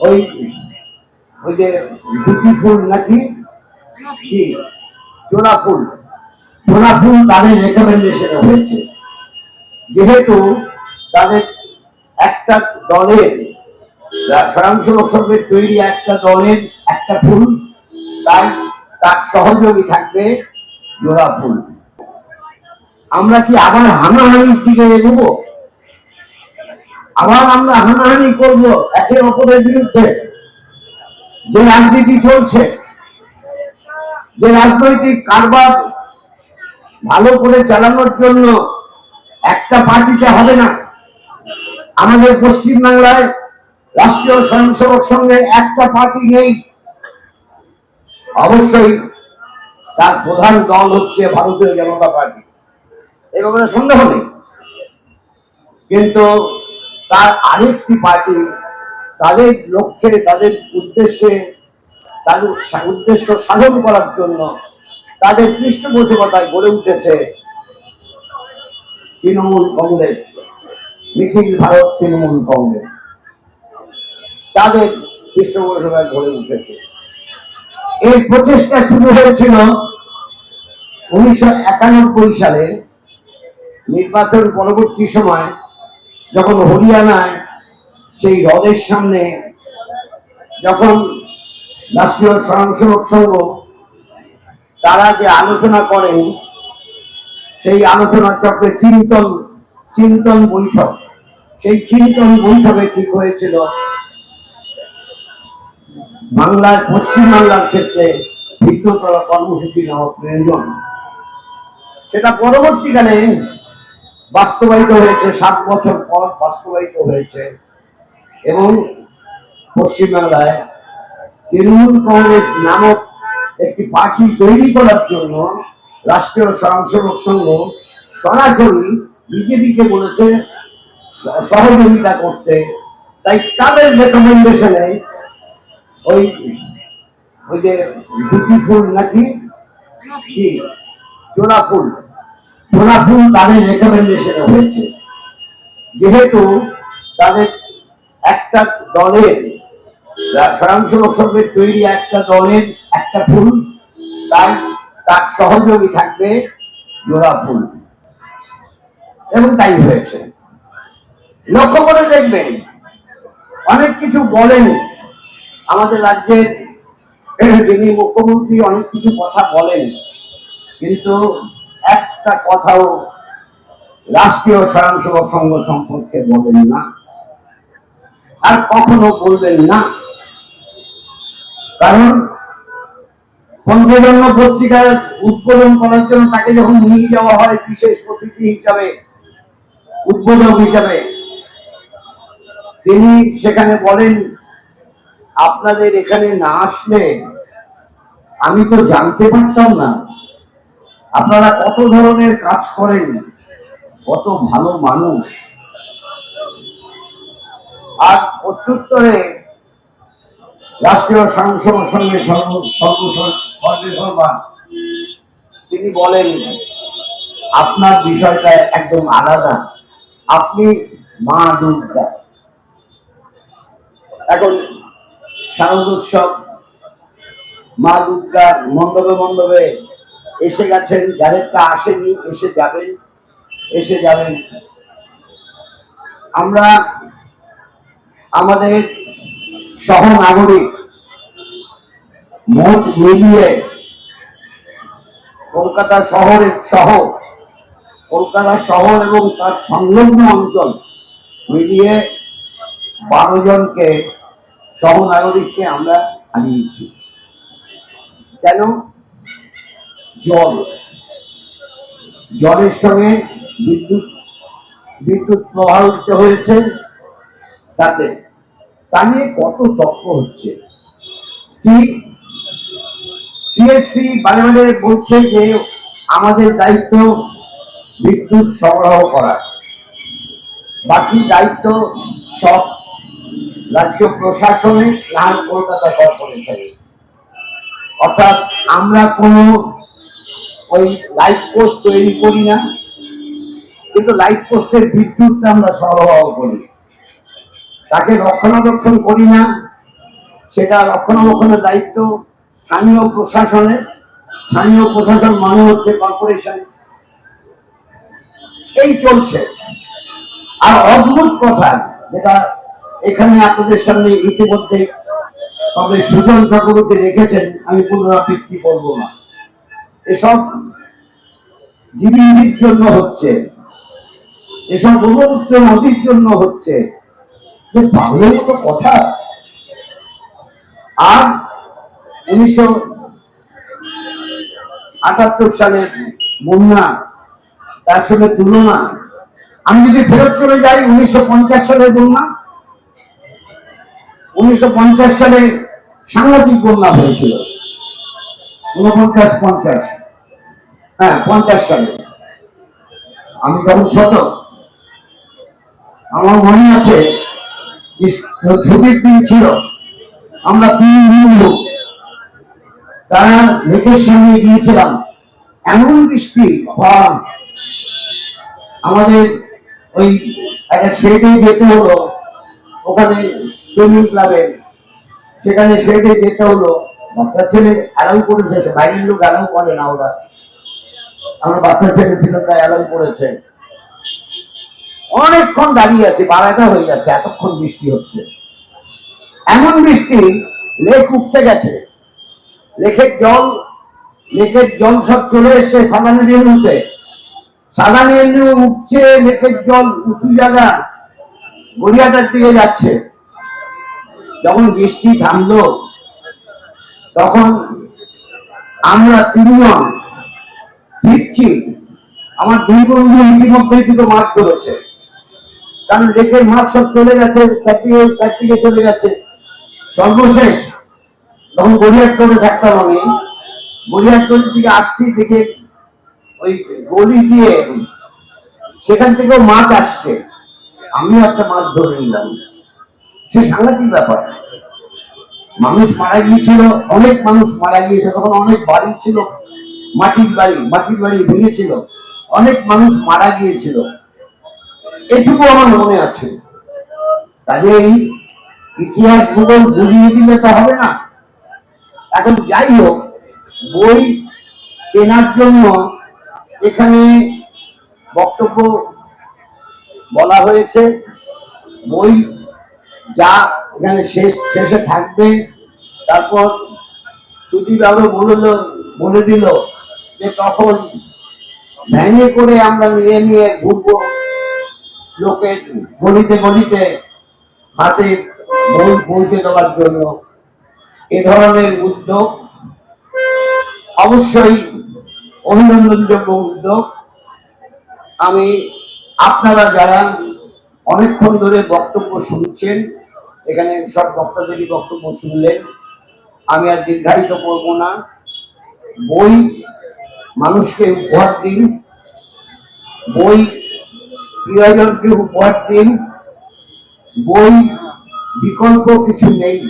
ওই ওই যে গুটি ফুল নাকি? কি? জোড়া ফুল। জোড়া ফুল তাদের রেকমেন্ডেশনে হয়েছে। যেহেতু তাদের একটা দলের স্বয়ংসেবক সংঘের তৈরি একটা দলের একটা ফুল, তাই তার সহযোগী থাকবে জোড়া ফুল। আমরা কি আবার হানাহানির দিকে এগোবো? আবার আমরা হানাহানি করব একে অপরের বিরুদ্ধে। যে রাজনীতি চলছে, যে রাজনৈতিক কারবার ভালো করে চালানোর জন্য একটা পার্টিতে হবে না। আমাদের পশ্চিম বাংলায় রাষ্ট্রীয় স্বয়ংসেবক সংঘের একটা পার্টি নেই। অবশ্যই তার প্রধান দল হচ্ছে ভারতীয় জনতা পার্টি। এ ব্যাপারে সন্দেহ নেই। কিন্তু তার আরেকটি পার্টি, তাদের লক্ষ্যে, তাদের উদ্দেশ্যে তাদের উদ্দেশ্য সাধন করার জন্য তাদের পৃষ্ঠপোষকতায় গড়ে উঠেছে তৃণমূল কংগ্রেস, নিখিল ভারত তৃণমূল কংগ্রেস। তাদের পৃষ্ঠপোষকতায় গড়ে উঠেছে। এই প্রচেষ্টা শুরু হয়েছিল উনিশশো একানব্বই সালে নির্বাচন পরবর্তী সময়। যখন হরিয়ানায়, সেই হ্রদের সামনে যখন রাষ্ট্রীয় স্বয়ংসেবক সংঘ তারা যে আলোচনা করেন, সেই আলোচনা চক্রে চিন্তন চিন্তন বৈঠক। সেই চিন্তন বৈঠকে ঠিক হয়েছিল বাংলার পশ্চিম বাংলার ক্ষেত্রে ভিন্নতর কর্মসূচি নেওয়া প্রয়োজন। সেটা পরবর্তীকালে বাস্তবায়িত হয়েছে, সাত বছর পর বাস্তবায়িত হয়েছে। এবং পশ্চিমবাংলায় তৃণমূল কংগ্রেস নামক একটি পার্টি তৈরি করার জন্য রাষ্ট্রীয় স্বয়ংসেবক সংঘ সরাসরি বিজেপিকে বলেছে সহযোগিতা করতে। তাই তাদের রেকমেন্ডেশনে ওই ওই যে গুটি ফুল নাকি? কি? জোড়া ফুল জোড়া তাদের রেকমেন্ডেশনে হয়েছে। যেহেতু তাদের একটা দলের স্বয়ংসেবক সংঘের তৈরি একটা দলের একটা ফুল, তাই তার সহযোগী থাকবে জোড়া ফুল। এবং তাই হয়েছে। লক্ষ্য করে দেখবেন, অনেক কিছু বলেন। আমাদের রাজ্যের যিনি মুখ্যমন্ত্রী অনেক কিছু কথা বলেন। কিন্তু একটা কথাও রাষ্ট্রীয় স্বয়ংসেবক সংঘ সম্পর্কে বলেন না। আর কখনো বলবেন না। কারণ পঞ্চজন্ম পত্রিকার উদ্বোধন করার জন্য তাকে যখন নিয়ে যাওয়া হয় বিশেষ অতিথি হিসাবে, উদ্বোধক হিসাবে, তিনি সেখানে বলেন, আপনাদের এখানে না আসলে আমি তো জানতে পারতাম না। আপনারা কত ধরনের কাজ করেন? কত ভালো মানুষ? আর প্রত্যুত্তরে রাষ্ট্রীয় স্বয়ংসেবক সঙ্গে সর্বসর্বা। তিনি বলেন, আপনার বিষয়টা একদম আলাদা। আপনি মা দুর্গা। এখন শারদ উৎসব, মা দুর্গা মণ্ডপে মণ্ডপে এসে গেছেন যাদেরটা আসেনি, এসে যাবেন এসে যাবেন। আমরা আমাদের সহ নাগরিক মোট মিলিয়ে কলকাতা শহরের সহ, কলকাতা শহর এবং তার সংলগ্ন অঞ্চল মিলিয়ে বারো জনকে সহ নাগরিককে আমরা হারিয়েছি কেন? জল। জলের সঙ্গে বিদ্যুৎ বিদ্যুৎ প্রবাহিত হয়েছে তাতে। তা নিয়ে কত তর্ক হচ্ছে? কি সিএসসি বারে বারে বলছে যে আমাদের দায়িত্ব বিদ্যুৎ সরবরাহ করা। বাকি দায়িত্ব সব রাজ্য প্রশাসনে লাল কলকাতা কর্পোরেশনে। অর্থাৎ আমরা কোনো ওই লাইট পোস্ট তৈরি করি না। কিন্তু লাইট পোস্টের বিদ্যুৎটা আমরা সরবরাহ করি। তাকে রক্ষণাবেক্ষণ করি না। সেটা রক্ষণাবেক্ষণের দায়িত্ব স্থানীয় প্রশাসনের। স্থানীয় প্রশাসন মানে হচ্ছে কর্পোরেশন এই চলছে। আর অদ্ভুত কথা, যেটা এখানে আপনাদের সামনে ইতিমধ্যে তবে সুজন চক্রবর্তী রেখেছেন, আমি পুনরাবৃত্তি করব না। এসব জীবিকার জন্য হচ্ছে, এসব ব্রহ্মপুত্র নদীর জন্য হচ্ছে। যে পাগলের মতো কথা আর উনিশশো আটাত্তর সালের বন্যা, তার সঙ্গে তুলনা, আমি যদি ফেরত চলে যাই উনিশশো পঞ্চাশ সালের বন্যা, উনিশশো পঞ্চাশ সালে সাংঘাতিক বন্যা হয়েছিল। উনপঞ্চাশ পঞ্চাশ। হ্যাঁ পঞ্চাশ সালে। আমি তখন ছোট, আমার মনে আছে ছুটির দিন ছিল। আমরা তিন বন্ধু তারা লেকের সামনে গিয়েছিলাম। এমন বৃষ্টি আমাদের ওই একটা শেডে যেতে হলো, ওখানে সুইমিং ক্লাবে। সেখানে শেডে যেতে হলো। বাচ্চা ছেলে অ্যালাউ করেছে বাইরের লোক অ্যালাউ করে না ওরা। আমার বাচ্চা ছেলে ছিল, তাই অ্যালাউ করেছে। অনেকক্ষণ দাঁড়িয়ে আছে বারাটা হয়ে যাচ্ছে, এতক্ষণ বৃষ্টি হচ্ছে। এমন বৃষ্টি লেক উঠতে গেছে। লেকের জল লেকের জল সব চলে এসছে সাদানি রেণুতে সাদানি রেণু উঠছে লেকের জল উঁচু জায়গা গড়িয়াটার দিকে যাচ্ছে। যখন বৃষ্টি থামলো তখন আমরা তিনজন ফিরছি আমার দুই বন্ধু ইতিমধ্যেই দুটো মাছ ধরেছে। কারণ লেকের মাছ সব চলে গেছে চারদিকে চলে গেছে। সর্বশেষ তখন গড়িয়ার করে থাকতাম আমি। গড়িয়ার তলির দিকে আসছি, দেখে ওই গলি দিয়ে সেখান থেকেও মাছ আসছে। আমিও একটা মাছ ধরে নিলাম। সে সাংঘাতিক ব্যাপার। মানুষ মারা গিয়েছিল, অনেক মানুষ মারা গিয়েছে, তখন অনেক বাড়ি ছিল, মাটির বাড়ি মাটির বাড়ি ভেঙেছিল, অনেক মানুষ মারা গিয়েছিল। এটুকু আমার মনে আছে। কাজেই ইতিহাস ভূগোল বুঝিয়ে দিলে তো হবে না। এখন যাই হোক, বই কেনার জন্য এখানে বক্তব্য বলা হয়েছে। বই যা এখানে শেষ, শেষে থাকবে। তারপর সুদীপ আরও বলে বলে দিল যে তখন ভ্যানে করে আমরা নিয়ে নিয়ে ঘুরবো। লোকের গলিতে গলিতে হাতে বই পৌঁছে দেওয়ার জন্য এ ধরনের উদ্যোগ, অবশ্যই অভিনন্দনযোগ্য উদ্যোগ। আমি আপনারা যারা অনেকক্ষণ ধরে বক্তব্য শুনছেন এখানে সব বক্তাদেরই বক্তব্য শুনলেন। আমি আর দীর্ঘায়িত করব না। বই, মানুষকে উপহার দিন। বই, প্রিয়জনকে উপহার দিন। বই, বিকল্প কিছু নেই।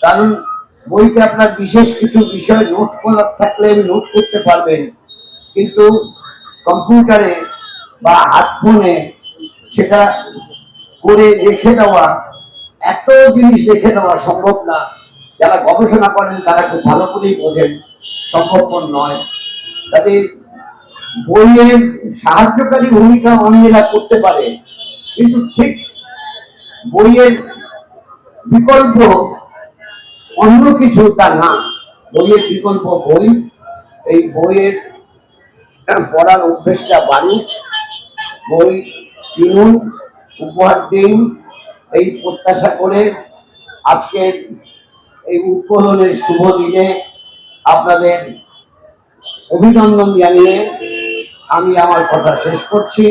কারণ বইতে আপনার বিশেষ কিছু বিষয় নোট করার থাকলে নোট করতে পারবেন। কিন্তু কম্পিউটারে বা হাত ফোনে সেটা করে রেখে দেওয়া এত জিনিস দেখে নেওয়া সম্ভব না। যারা গবেষণা করেন, তারা খুব ভালো করেই বোঝেন, সম্ভবপর নয়। তাদের বইয়ের সাহায্যকারী ভূমিকা অন্যেরা করতে পারে। কিন্তু ঠিক বইয়ের বিকল্প অন্য কিছু তা না। বইয়ের বিকল্প বই, এই বইয়ের পড়ার অভ্যেসটা বাড়ুক। বই কিনুন, উপহার দিন এই প্রত্যাশা করে আজকের এই উদ্বোধনের শুভ দিনে আপনাদের অভিনন্দন জানিয়ে আমি আমার কথা শেষ করছি।